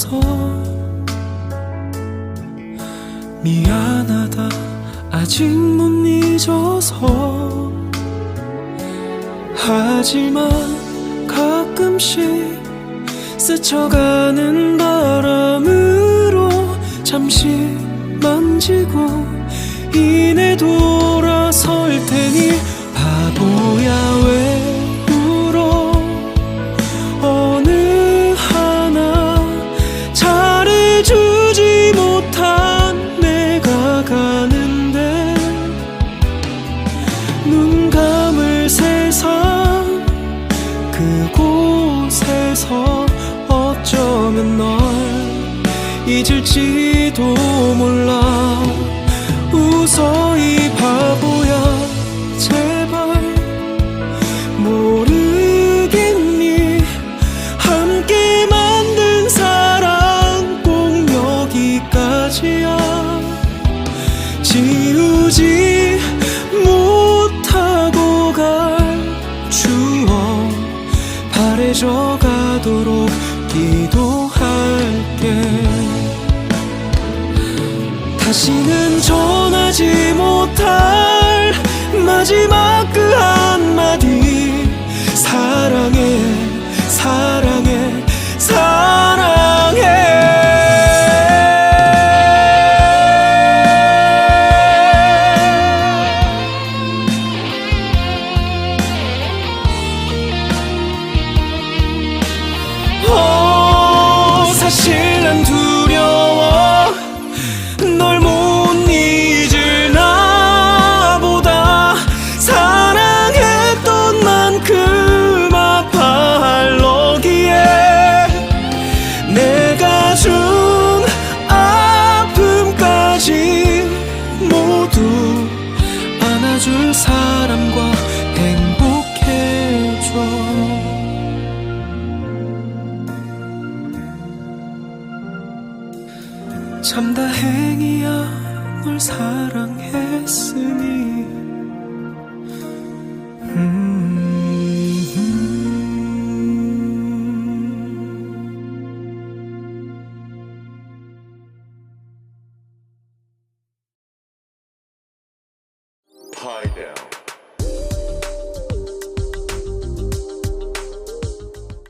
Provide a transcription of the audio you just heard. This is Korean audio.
있어서 미안하다. 아직 못 잊어서 하지만 가끔씩 스쳐가는 바람으로 잠시 만지고 이내 돌아설 테니 그곳에서 어쩌면 널 잊을지도 몰라. 웃어 이 바보야 제발 모르겠니? 함께 만든 사랑 꼭 여기까지야. 지우지 바래져 가도록 기도할게. 다시는 전 사실 난 두려워. 널 못 잊을 나 보다 사랑했던 만큼 아파할 너기에 내가 준 아픔까지 모두 안아줄 사람 참 다행이야 널 사랑했으니 Pie down.